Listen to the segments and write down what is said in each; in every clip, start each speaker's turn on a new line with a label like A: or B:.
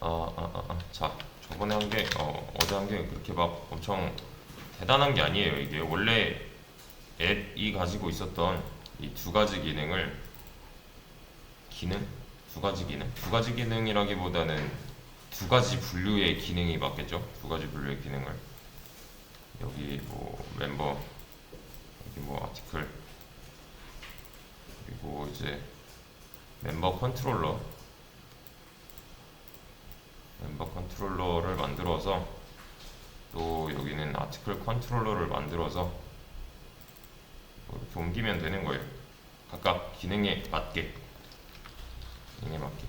A: 어, 어, 어, 어. 자, 저번에 한 게, 어, 어제 한 게 그렇게 막 엄청 대단한 게 아니에요. 이게 원래 앱이 가지고 있었던 이 두 가지 기능을 기능? 두 가지 기능? 두 가지 기능이라기보다는 두 가지 분류의 기능이 맞겠죠? 두 가지 분류의 기능을 여기 뭐 멤버 여기 뭐 아티클 그리고 이제 멤버 컨트롤러 멤버 컨트롤러를 만들어서 또 여기는 아티클 컨트롤러를 만들어서 뭐 이렇게 옮기면 되는 거예요. 각각 기능에 맞게 기능에 맞게.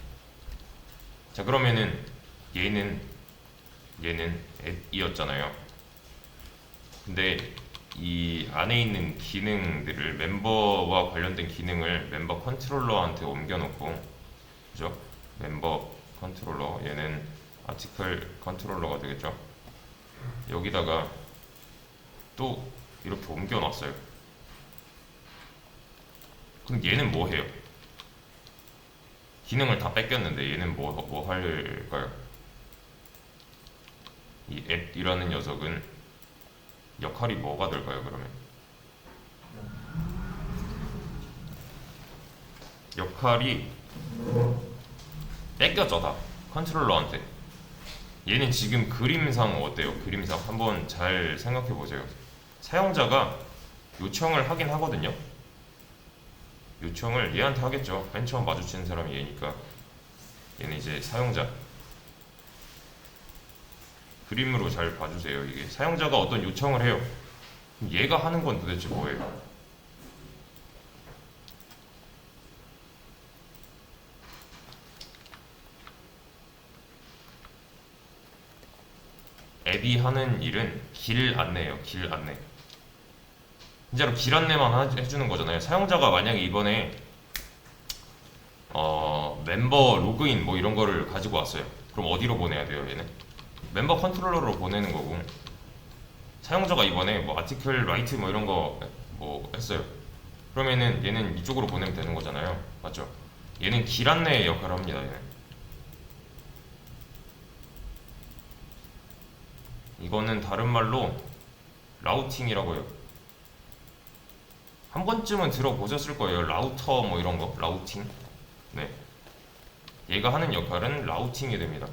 A: 자 그러면은 얘는 얘는 앱이었잖아요. 근데 이 안에 있는 기능들을 멤버와 관련된 기능을 멤버 컨트롤러한테 옮겨놓고 그죠? 멤버 컨트롤러 얘는 아티클 컨트롤러가 되겠죠. 여기다가 또 이렇게 옮겨 놨어요. 그럼 얘는 뭐 해요? 기능을 다 뺏겼는데 얘는 뭐, 뭐 할까요? 이 앱이라는 녀석은 역할이 뭐가 될까요, 그러면? 역할이 뺏겨져 다 컨트롤러한테 얘는 지금 그림상 어때요? 그림상 한번 잘 생각해 보세요. 사용자가 요청을 하긴 하거든요. 요청을 얘한테 하겠죠. 맨 처음 마주치는 사람이 얘니까. 얘는 이제 사용자. 그림으로 잘 봐주세요 이게. 사용자가 어떤 요청을 해요. 얘가 하는 건 도대체 뭐예요? 앱이 하는 일은 길 안내예요. 길 안내. 진짜로 길 안내만 하- 해주는 거잖아요. 사용자가 만약에 이번에 어, 멤버 로그인 뭐 이런 거를 가지고 왔어요. 그럼 어디로 보내야 돼요, 얘는? 멤버 컨트롤러로 보내는 거고. 사용자가 이번에 뭐 아티클 라이트 뭐 이런 거 뭐 했어요. 그러면은 얘는 이쪽으로 보내면 되는 거잖아요. 맞죠? 얘는 길 안내 역할을 합니다, 얘는. 이거는 다른 말로 라우팅이라고 해요. 한 번쯤은 들어보셨을 거예요. 라우터 뭐 이런 거, 라우팅. 네. 얘가 하는 역할은 라우팅이 됩니다.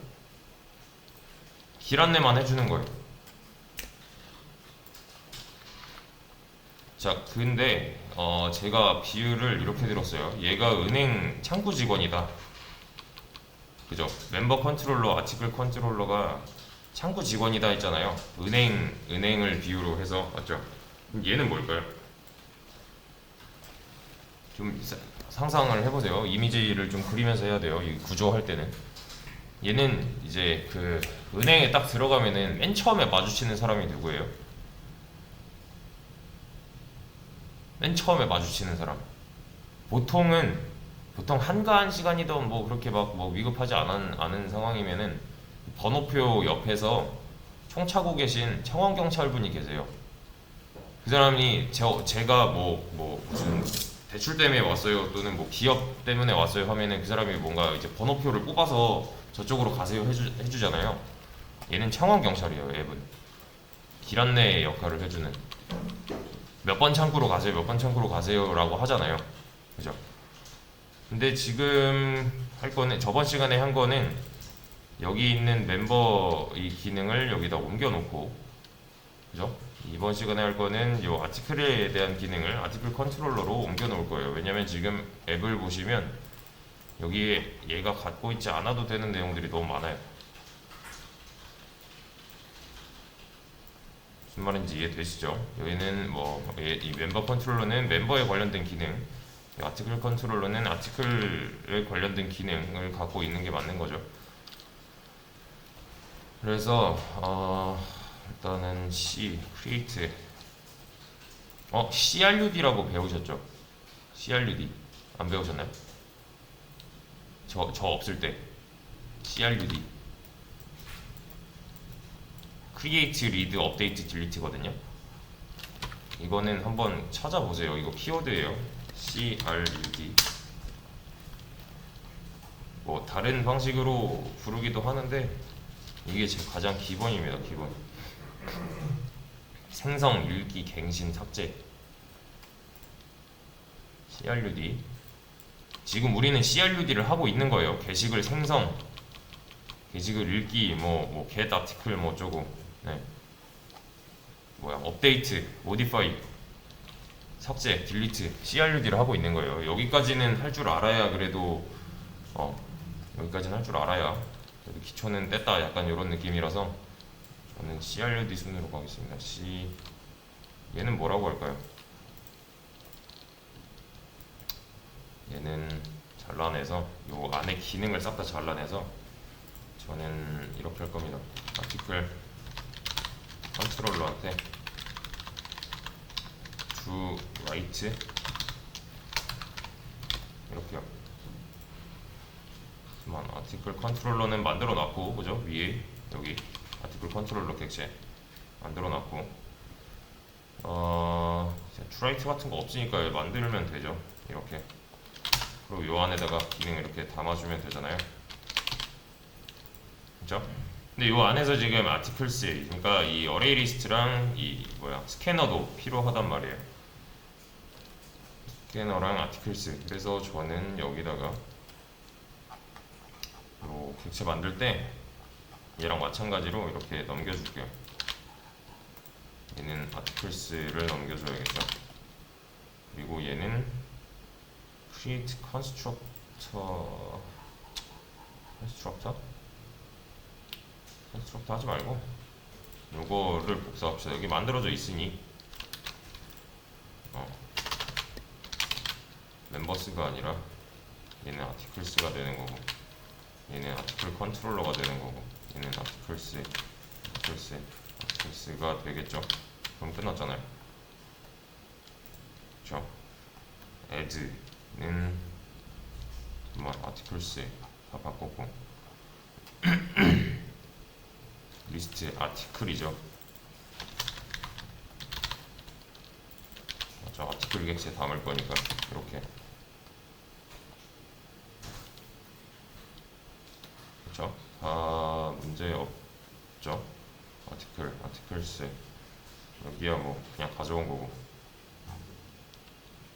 A: 길 안내만 해주는 거예요. 자, 근데 어, 제가 비유를 이렇게 들었어요. 얘가 은행 창구 직원이다. 그죠? 멤버 컨트롤러, 아티클 컨트롤러가 창구 직원이다 했잖아요. 은행 은행을 비유로 해서 맞죠? 얘는 뭘까요? 좀 사- 상상을 해보세요. 이미지를 좀 그리면서 해야 돼요. 이 구조할 때는 얘는 이제 그 은행에 딱 들어가면은 맨 처음에 마주치는 사람이 누구예요? 맨 처음에 마주치는 사람. 보통은 보통 한가한 시간이든 뭐 그렇게 막 뭐 위급하지 않은, 않은 상황이면은 번호표 옆에서 총 차고 계신 청원 경찰분이 계세요. 그 사람이 저, 제가 뭐, 뭐 무슨 대출 때문에 왔어요 또는 뭐 기업 때문에 왔어요 하면은 그 사람이 뭔가 이제 번호표를 뽑아서 저쪽으로 가세요 해주, 해주잖아요. 얘는 청원 경찰이에요 앱은 길 안내 역할을 해주는 몇 번 창구로 가세요 몇 번 창구로 가세요라고 하잖아요. 그죠? 근데 지금 할 거는 저번 시간에 한 거는 여기 있는 멤버 이 기능을 여기다 옮겨놓고 그죠? 이번 시간에 할 거는 이 아티클에 대한 기능을 아티클 컨트롤러로 옮겨놓을 거예요. 왜냐면 지금 앱을 보시면 여기에 얘가 갖고 있지 않아도 되는 내용들이 너무 많아요. 무슨 말인지 이해되시죠? 여기는 뭐 이 멤버 컨트롤러는 멤버에 관련된 기능, 이 아티클 컨트롤러는 아티클에 관련된 기능을 갖고 있는 게 맞는 거죠. 그래서 어, 일단은 C create 어 CRUD라고 배우셨죠? CRUD 안 배우셨나요? 저 저 없을 때 CRUD create, read, update, delete거든요. 이거는 한번 찾아보세요. 이거 키워드예요. CRUD 뭐 다른 방식으로 부르기도 하는데 이게 제 가장 기본입니다. 기본. 생성, 읽기, 갱신, 삭제. CRUD. 지금 우리는 CRUD를 하고 있는 거예요. 게시글 생성, 게시글 읽기, 뭐, 뭐, get article 뭐 어쩌고. 네. 뭐야, 업데이트, 모디파이, 삭제, 딜리트, CRUD를 하고 있는 거예요. 여기까지는 할 줄 알아야 그래도 어, 여기까지는 할 줄 알아야 그래도 기초는 뗐다 약간 이런 느낌이라서 저는 CRUD 순으로 가겠습니다. C 얘는 뭐라고 할까요? 얘는 잘라내서 요 안에 기능을 싹 다 잘라내서 저는 이렇게 할 겁니다. 아티클 컨트롤러한테 to write 이렇게요. 잠깐 아티클 컨트롤러는 만들어 놨고 그죠? 위에 여기 아티클 컨트롤러 객체 만들어 놨고. 어 트라이트 같은 거 없으니까 만들면 되죠 이렇게. 그리고 요 안에다가 기능 이렇게 담아주면 되잖아요. 그죠? 근데 요 안에서 지금 아티클스 그러니까 이 어레이 리스트랑 이 뭐야 스캐너도 필요하단 말이에요. 스캐너랑 아티클스 그래서 저는 여기다가 요 객체 만들 때 얘랑 마찬가지로 이렇게 넘겨줄게요. 얘는 아티클스를 넘겨줘야겠죠. 그리고 얘는 create constructor constructor constructor 하지 말고 요거를 복사합시다. 여기 만들어져 있으니 어. 멤버스가 아니라 얘는 아티클스가 되는 거고 얘는 아티클 컨트롤러가 되는 거고 얘는 아티클스 아티클스 아티클스가 되겠죠? 그럼 끝났잖아요. 그쵸? add는 뭐 아티클스 다 바꿨고. 리스트 아티클이죠. 맞죠 아티클 객체 담을 거니까. 이렇게 그렇죠? 다 문제 없죠? 아티클, 아티클스 여기야 뭐 그냥 가져온 거고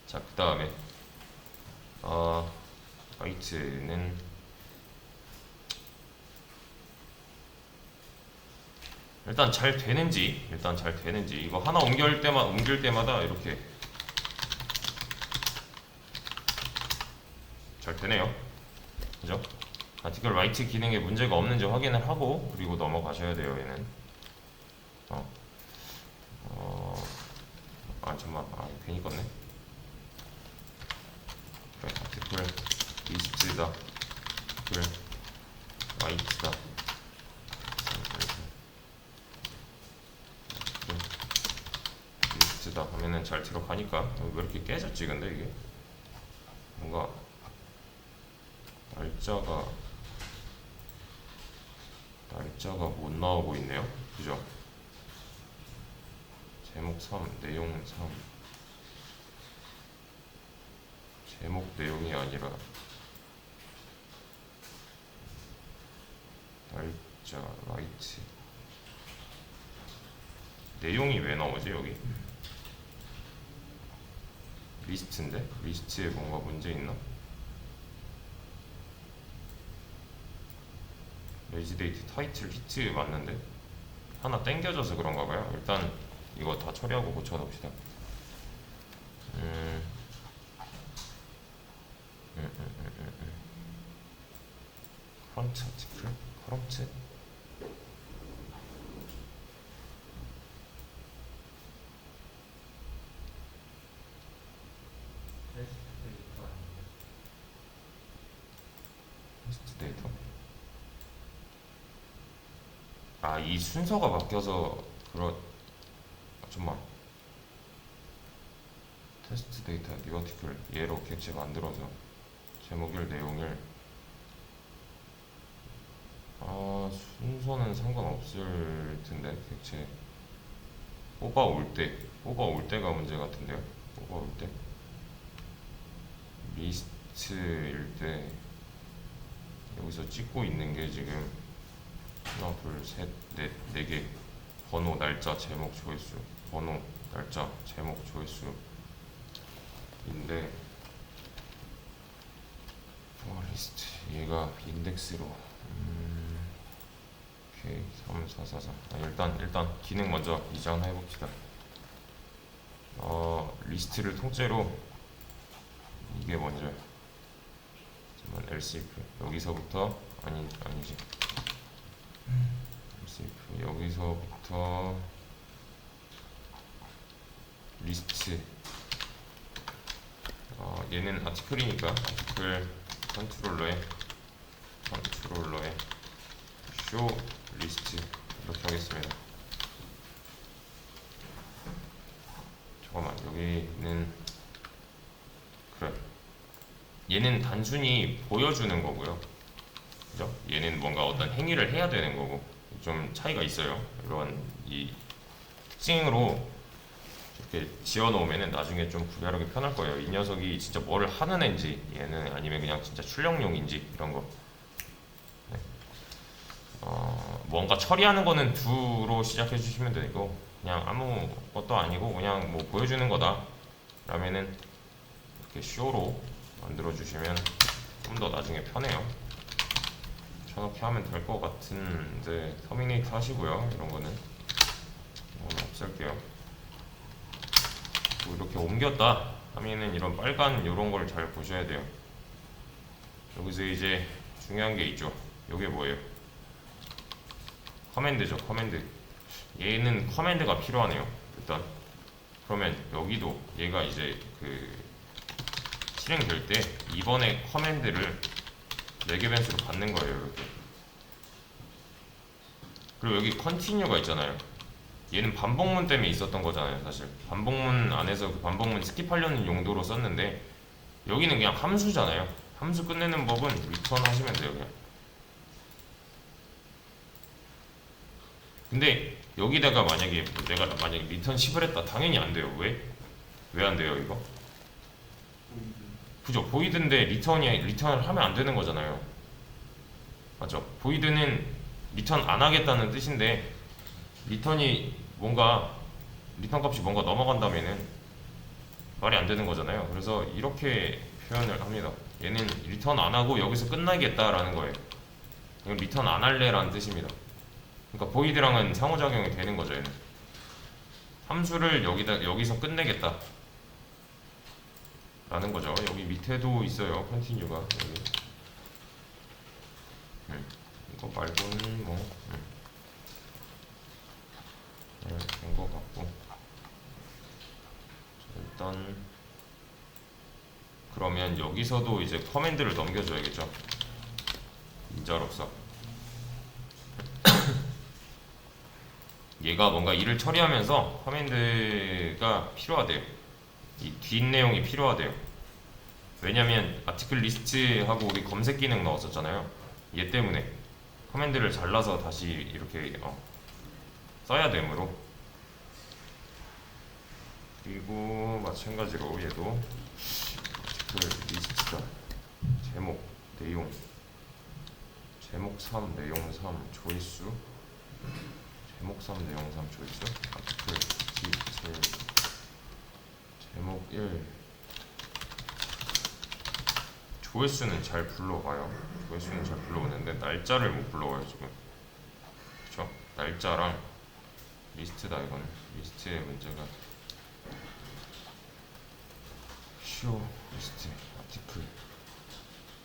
A: 자 그 다음에 어 화이트는 일단 잘 되는지 일단 잘 되는지 이거 하나 옮길 때만 옮길 때마다 이렇게 잘 되네요 그죠? 아티클 라이트 기능에 문제가 없는지 확인을 하고 그리고 넘어가셔야 돼요 얘는. 어, 어, 아 잠만. 아 괜히 껐네. 그래 아티클 리스트다. 아티클 라이트다. 리스트다. 하면은 잘 들어가니까 왜 이렇게 깨졌지 근데 이게? 뭔가 날짜가 날짜가 못 나오고 있네요. 그죠? 제목 3, 내용 3. 제목 내용이 아니라 날짜, 라이트. 내용이 왜 나오지, 여기? 리스트인데? 리스트에 뭔가 문제 있나? 레지데이트 타이틀 히트 맞는데 하나 땡겨져서 그런가 봐요. 일단 이거 다 처리하고 고쳐 놓읍시다. 음. 음, 음, 음, 음, 음. 커런트 아티클? 커런트? 테스트 데이터? 아, 이 순서가 바뀌어서 아, 잠만 테스트 데이터 뉴어티클 얘로 객체 만들어서 제목일 내용일. 아 순서는 상관없을 텐데 객체. 뽑아올 때 뽑아올 때가 문제 같은데요? 뽑아올 때? 리스트일 때 여기서 찍고 있는 게 지금 하나 둘셋넷네 개. 번호 날짜 제목 조회수. 번호 날짜 제목 조회수인데 어, 리스트. 얘가 인덱스로. 음, 오케이. 3 4 4 4 아, 일단 일단 기능 먼저 이장해 봅시다. 어 리스트를 통째로 이게 먼저. 잠깐 else if 여기서부터 아니 아니지 if 여기서부터 리스트 어 얘는 아티클이니까 아티클 컨트롤러에 컨트롤러에 쇼 리스트 이렇게 하겠습니다. 잠깐만 여기는 그래 얘는 단순히 보여주는 거고요. 그죠? 얘는 뭔가 어떤 행위를 해야 되는 거고 좀 차이가 있어요. 이런 이 특징으로 이렇게 지어 놓으면은 나중에 좀 구별하기 편할 거예요. 이 녀석이 진짜 뭐를 하는 애인지 얘는 아니면 그냥 진짜 출력용인지 이런 거. 네. 어, 뭔가 처리하는 거는 두로 시작해 주시면 되고 그냥 아무 것도 아니고 그냥 뭐 보여주는 거다. 라면은 이렇게 쇼로 만들어 주시면 좀 더 나중에 편해요. 저렇게 하면 될 것 같은데 터미네이트 하시고요. 이런 거는 이건 없앨게요. 뭐 이렇게 옮겼다 하면은 이런 빨간 이런 걸 잘 보셔야 돼요. 여기서 이제 중요한 게 있죠. 이게 뭐예요? 커맨드죠. 커맨드. 얘는 커맨드가 필요하네요. 일단 그러면 여기도 얘가 이제 그 실행될 때 이번에 커맨드를 4개 변수로 받는 거예요. 이렇게. 그리고 여기 컨티뉴가 있잖아요. 얘는 반복문 때문에 있었던 거잖아요, 사실. 반복문 안에서 그 반복문 스킵하려는 용도로 썼는데 여기는 그냥 함수잖아요. 함수 끝내는 법은 리턴 하시면 돼요, 그냥. 근데 여기다가 만약에 내가 만약에 리턴 10을 했다, 당연히 안 돼요. 왜? 왜 안 돼요, 이거? 그죠? 보이드인데 리턴이 리턴을 하면 안 되는 거잖아요. 맞죠? 보이드는 리턴 안 하겠다는 뜻인데 리턴이 뭔가 리턴 값이 뭔가 넘어간다면은 말이 안 되는 거잖아요. 그래서 이렇게 표현을 합니다. 얘는 리턴 안 하고 여기서 끝나겠다라는 거예요. 이건 리턴 안 할래라는 뜻입니다. 그러니까 보이드랑은 상호작용이 되는 거죠. 얘는 함수를 여기다 여기서 끝내겠다. 라는 거죠. 여기 밑에도 있어요. 컨티뉴가 여기. 음, 이거 말고는 뭐 음. 네, 된것 같고 일단 그러면 여기서도 이제 커맨드를 넘겨줘야겠죠. 인자로서 얘가 뭔가 일을 처리하면서 커맨드가 필요하대요. 이 뒷내용이 필요하대요. 왜냐면 아티클 리스트하고 우리 검색 기능 넣었었잖아요. 얘 때문에 커맨드를 잘라서 다시 이렇게 어, 써야 되므로. 그리고 마찬가지로 얘도 아티클 리스트다. 제목 내용. 제목 3 내용 3 조회수. 제목 3 내용 3 조회수. 아티클 디테일 제목 1 조회수는 잘 불러가요 조회수는 잘 불러오는데 날짜를 못 불러와요 지금 그쵸? 날짜랑 리스트다 이거는 리스트의 문제가 쇼 리스트 아티클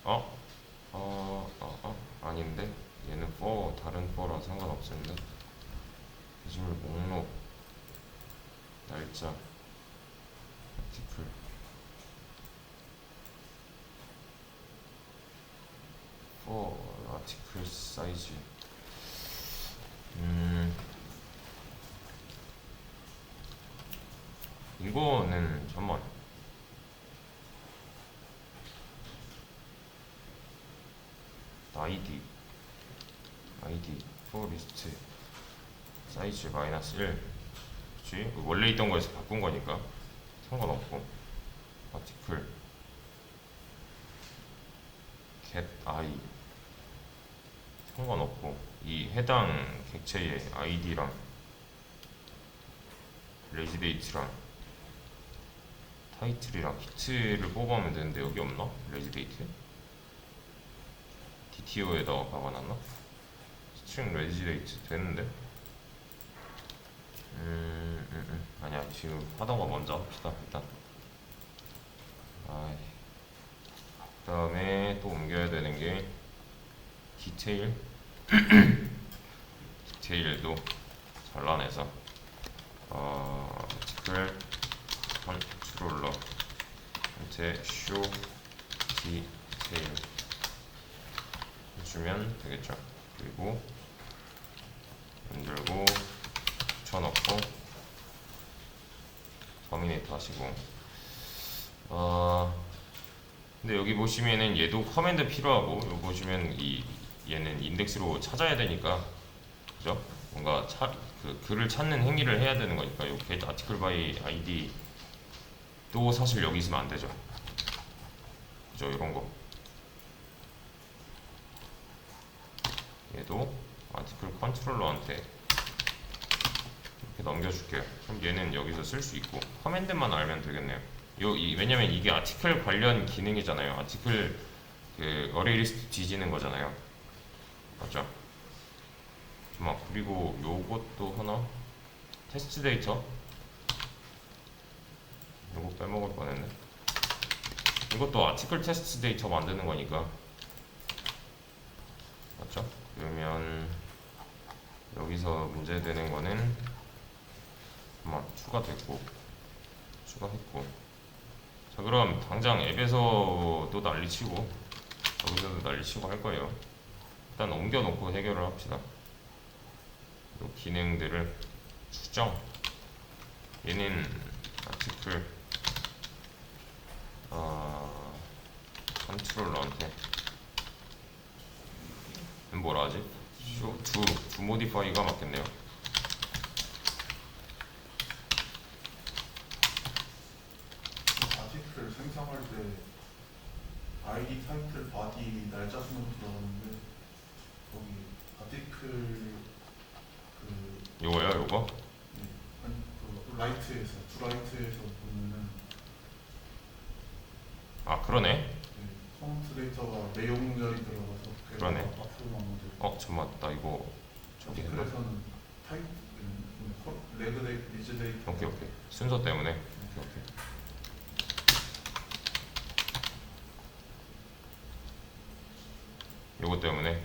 A: 어? 어? 어? 어? 아닌데? 얘는 for 다른 for랑 상관없는데 기술 목록 날짜 아티클 for 사이즈. 음. 이거는 잠만. 아이디. 아이디 for 리스트. 사이즈 마이너스 1 그치? 원래 있던 거에서 바꾼 거니까 상관없고 아티클 get i 상관없고 이 해당 객체의 아이디랑 레지데이트랑 타이틀이랑 히트를 뽑아오면 되는데 여기 없나? 레지데이트? DTO에다가 박아놨나? 스트링 레지데이트 되는데? 음, 음, 음. 아니야 지금 하던 거 먼저 합시다 일단. 아이. 그다음에 또 옮겨야 되는 게 디테일. 디테일도 잘라내서 어, 아티클 컨트롤러. 현재 쇼 디테일. 해주면 되겠죠. 그리고 붙여넣고 터미네이트 하시고 어, 근데 여기 보시면은 얘도 커맨드 필요하고 여기 보시면 이 얘는 인덱스로 찾아야 되니까 그죠? 뭔가 차, 그 글을 찾는 행위를 해야 되는 거니까 요 get article by id 또 사실 여기 있으면 안 되죠. 그죠? 이런 거. 얘도 article 컨트롤러한테 이렇게 넘겨줄게요. 그럼 얘는 여기서 쓸 수 있고 커맨드만 알면 되겠네요. 요, 이, 왜냐면 이게 아티클 관련 기능이잖아요. 아티클 그 어레이 리스트 뒤지는 거잖아요. 맞죠? 막 그리고 요것도 하나 테스트 데이터 요거 빼먹을 뻔했네. 이것도 아티클 테스트 데이터 만드는 거니까 맞죠? 그러면 여기서 문제되는 거는 아마 추가됐고 추가했고 자 그럼 당장 앱에서도 난리치고 여기서도 난리치고 할 거예요. 일단 옮겨놓고 해결을 합시다. 요 기능들을 수정 얘는 아티클 아 컨트롤러한테. 뭐라 하지? 쇼, 두, 두 모디파이가 맞겠네요
B: 아티클 생성할 때 아이디 타이틀 바디 날짜 순으로 들어가는데 거기 아티클 그,
A: 요거요 요거?
B: 네, 아니, 그 라이트에서 두 라이트에서 보면은
A: 아 그러네
B: 네, 컴퓨터 데이터가 내용절이 들어가서
A: 그러네.
B: 앞으로 나오는데
A: 어 잠깐만 나 이거 저기 했나?
B: 아티클에서는 타이 음, 음, 레드 데이 리즈 데이터
A: 오케이 오케이 순서 때문에 오케이 오케이 요거 때문에.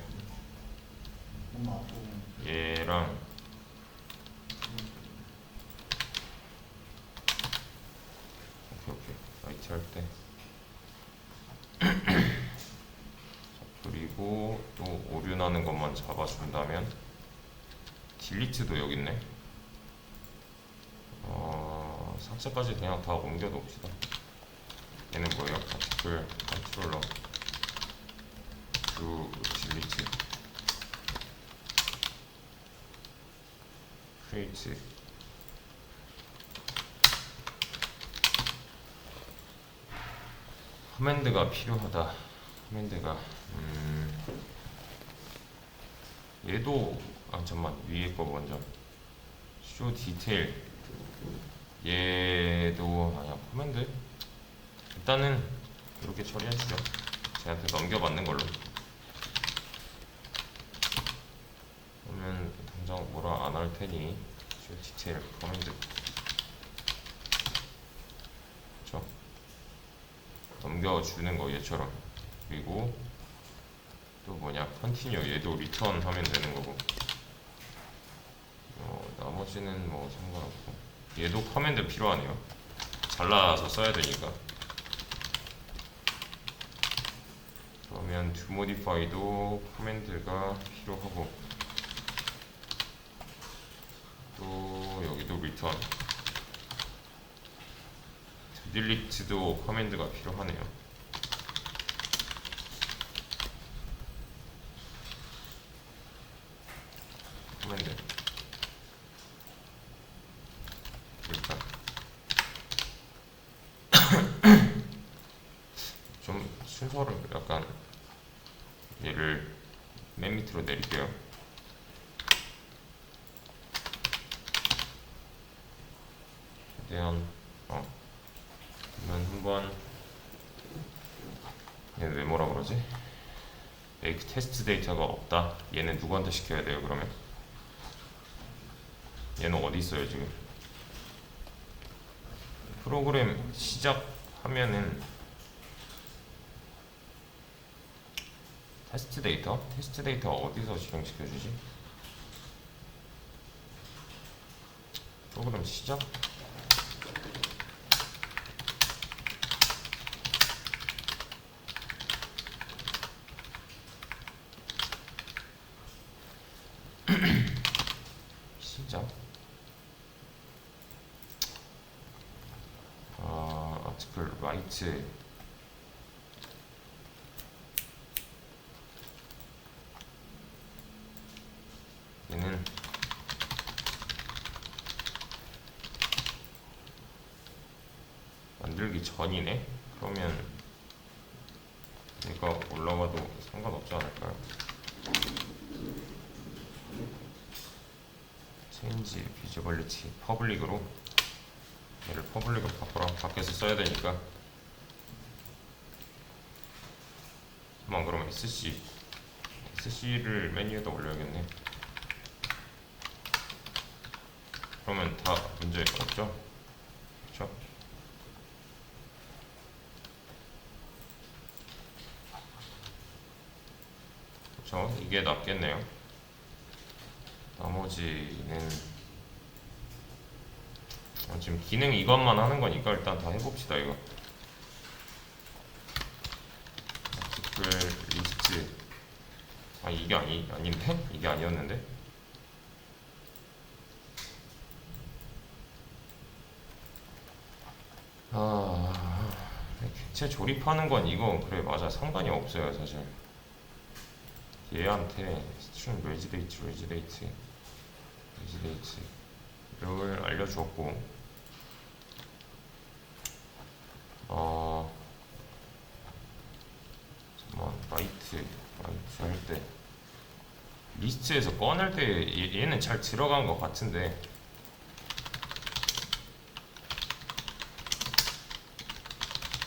A: 얘랑 오케이 오케이. 라이트 할때. 그리고 또 오류 나는 것만 잡아준다면 딜리트도 여기 있네. 어, 삭제까지 그냥 다 옮겨 놓읍시다. 얘는 뭐예요? 아티클 컨트롤러 그 딜리트 크레이트 커맨드가 필요하다. 커맨드가 음 얘도 아 잠만 위에 거 먼저. 쇼 디테일. 얘도 아니야 커맨드? 일단은 이렇게 처리해주죠. 쟤한테 넘겨받는 걸로 당장 뭐라 안 할 테니 쇼 디테일 커맨드 그쵸? 넘겨주는 거 얘처럼. 그리고 또 뭐냐? 컨티뉴 얘도 리턴 하면 되는 거고. 어, 나머지는 뭐 상관없고. 얘도 커맨드 필요하네요. 잘라서 써야 되니까. 그러면 to modify도 커맨드가 필요하고 또 to delete도 커맨드가 필요하네요. 커맨드 일단. 좀 순서를 약간 얘를 맨 밑으로 내릴게요. 대한 어 그러면 한번 얘는 왜 뭐라 그러지? 메이크 테스트 데이터가 없다. 얘는 누구한테 시켜야 돼요? 그러면 얘는 어디 있어요 지금? 프로그램 시작하면은 테스트 데이터? 테스트 데이터 어디서 실행시켜주지? 프로그램? 시작? 아, 아티클 라이트 얘는 만들기 전이네? 그러면 얘가 올라가도 상관없지 않을까요? 체인지 비저블리티 퍼블릭으로 얘를 퍼블릭으로 바꿔라 밖에서 써야 되니까 잠깐 그러면 SC SC를 메뉴에다 올려야겠네 그러면 다 문제 없죠? 그렇죠? 그렇죠? 이게 낫겠네요. 나머지는 어, 지금 기능 이것만 하는 거니까 일단 다 해봅시다 이거. 아티클 리스트. 아 이게 아니 아닌데 이게 아니었는데? 아 객체 조립하는 건 이거 그래 맞아. 상관이 없어요 사실. 얘한테 스트링 레지데이트 레지데이트 레지데이트. 이걸 알려주었고 어 잠깐만 라이트 라이트 할 때 리스트에서 꺼낼 때 얘, 얘는 잘 들어간 것 같은데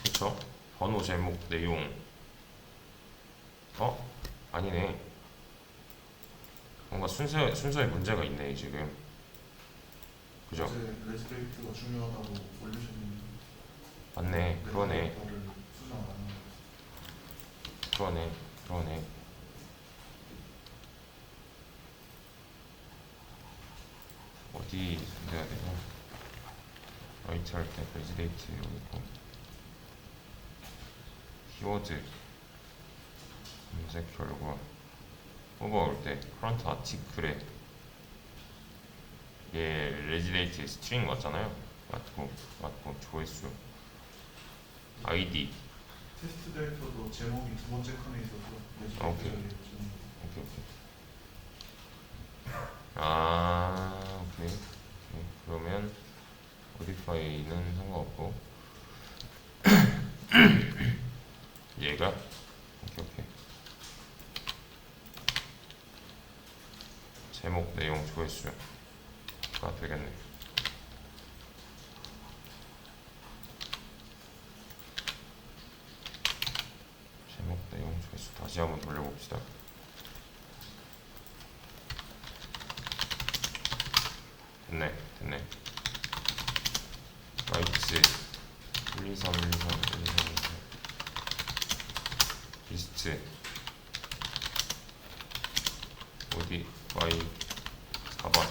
A: 그쵸? 번호 제목 내용 어? 아니네 뭔가 순서, 순서에 문제가 있네 지금 그죠?
B: 어제 레지레이트가 중요하다고 올리셨는데
A: 맞네. 그러네.
B: 안 하는
A: 그러네. 그러네. 어디 손대야 되나? 라이트 할때 레지데이트 여기 있고. 키워드. 검색 결과. 뽑아올 때 커런트 아티클에. 얘 레지데이트 스트링 맞잖아요. 맞고 맞고 조회수 아이디
B: 테스트 데이터도 제목이 두 번째 칸에 있어서
A: 아, 오케이. 오케이 오케이. 아 오케이. 오케이. 그러면 모디파이는 상관없고 얘가 오케이 오케이. 제목 내용 조회수가 되겠네. 제목 내용 조회수 다시 한번 돌려봅시다. 됐네 됐네 라이트 1 2 3 1 2 3 1 2 3 1 2 3 리스트 어디 Y 4번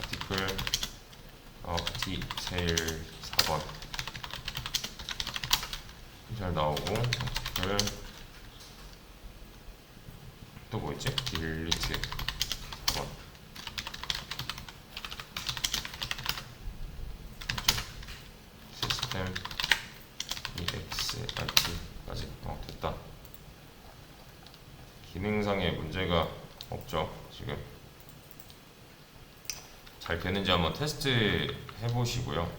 A: 아티클 어 디테일 4번 잘 나오고 아티클 또뭐 있지? 딜리트. 4번 시스템 EXRT까지. 어 됐다. 기능상의 문제가 없죠 지금. 잘 되는지 한번 테스트 해보시고요.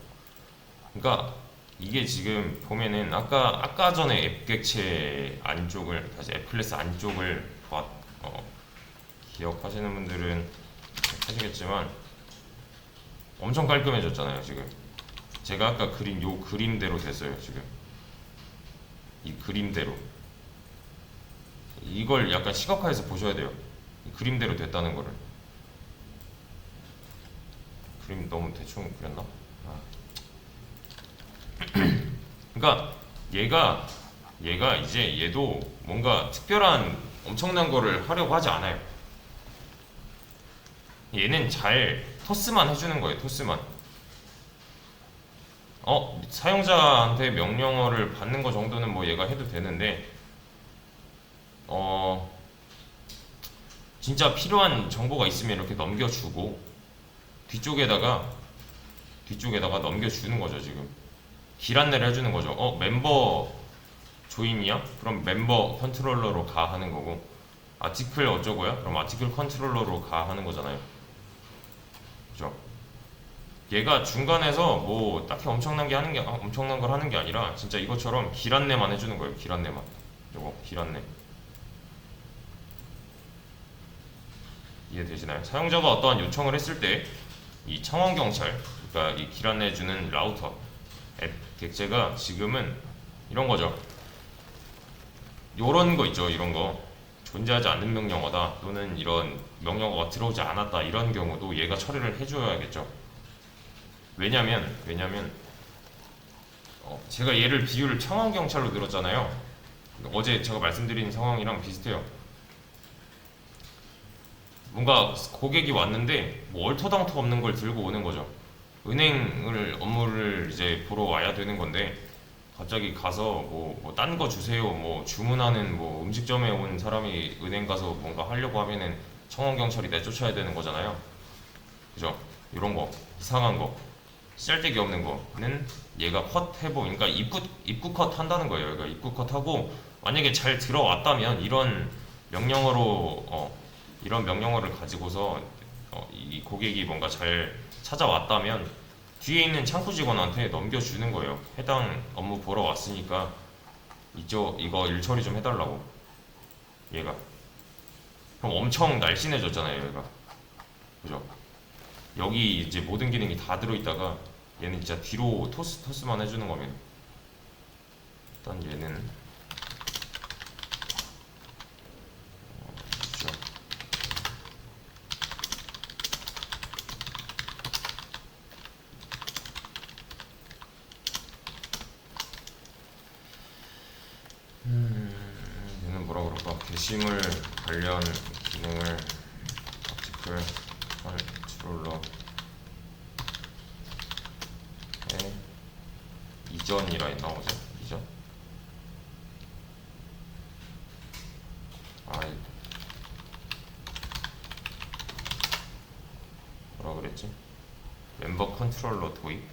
A: 그러니까 이게 지금 보면은 아까 아까 전에 앱 객체 안쪽을 다시 앱 클래스 안쪽을 봐, 어, 기억하시는 분들은 하시겠지만 엄청 깔끔해졌잖아요 지금. 제가 아까 그린 요 그림대로 됐어요 지금. 이 그림대로. 이걸 약간 시각화해서 보셔야 돼요. 이 그림대로 됐다는 거를. 그림 너무 대충 그렸나? 아. 그러니까 얘가 얘가 이제 얘도 뭔가 특별한 엄청난 거를 하려고 하지 않아요. 얘는 잘 토스만 해주는 거예요. 토스만. 어 사용자한테 명령어를 받는 거 정도는 뭐 얘가 해도 되는데 어 진짜 필요한 정보가 있으면 이렇게 넘겨주고 뒤쪽에다가 뒤쪽에다가 넘겨주는 거죠 지금. 길 안내를 해주는 거죠. 어 멤버 조인이야? 그럼 멤버 컨트롤러로 가 하는 거고 아티클 어쩌고야? 그럼 아티클 컨트롤러로 가 하는 거잖아요. 그죠? 얘가 중간에서 뭐 딱히 엄청난 게 하는 게 아, 엄청난 걸 하는 게 아니라 진짜 이것처럼 길 안내만 해주는 거예요. 길 안내만. 요거 길 안내. 이해되시나요? 사용자가 어떠한 요청을 했을 때 이 청원 경찰, 그러니까 이 길 안내해주는 라우터 앱 객체가 지금은 이런 거죠. 요런 거 있죠. 이런 거. 존재하지 않는 명령어다 또는 이런 명령어가 들어오지 않았다 이런 경우도 얘가 처리를 해줘야겠죠. 왜냐면 왜냐면 어, 제가 얘를 비유를 청원 경찰로 들었잖아요. 어제 제가 말씀드린 상황이랑 비슷해요. 뭔가 고객이 왔는데 뭐 얼토당토 없는 걸 들고 오는 거죠. 은행을 업무를 이제 보러 와야 되는 건데 갑자기 가서 뭐딴 거 주세요 뭐 주문하는 뭐 음식점에 온 사람이 은행 가서 뭔가 하려고 하면은 청원 경찰이 내쫓아야 되는 거잖아요. 그죠? 이런 거 이상한 거 쓸데기 없는 거는 얘가 컷 해보 그러니까 입구 입구 컷 한다는 거예요. 그러니까 입구 컷 하고 만약에 잘 들어왔다면 이런 명령어로 어 이런 명령어를 가지고서 어, 이 고객이 뭔가 잘 찾아왔다면 뒤에 있는 창구 직원한테 넘겨주는 거예요. 해당 업무 보러 왔으니까 이쪽 이거 일 처리 좀 해달라고. 얘가. 그럼 엄청 날씬해졌잖아요, 얘가. 그죠? 여기 이제 모든 기능이 다 들어있다가 얘는 진짜 뒤로 토스 토스만 해주는 거면 일단 얘는 어, 그죠? 음, 얘는 뭐라 그럴까? 게시물 관련 기능을 아티클 컨트롤러 에 이전이라 했나 어제? 이전? 아, 이- 뭐라 그랬지? 멤버 컨트롤러 도입?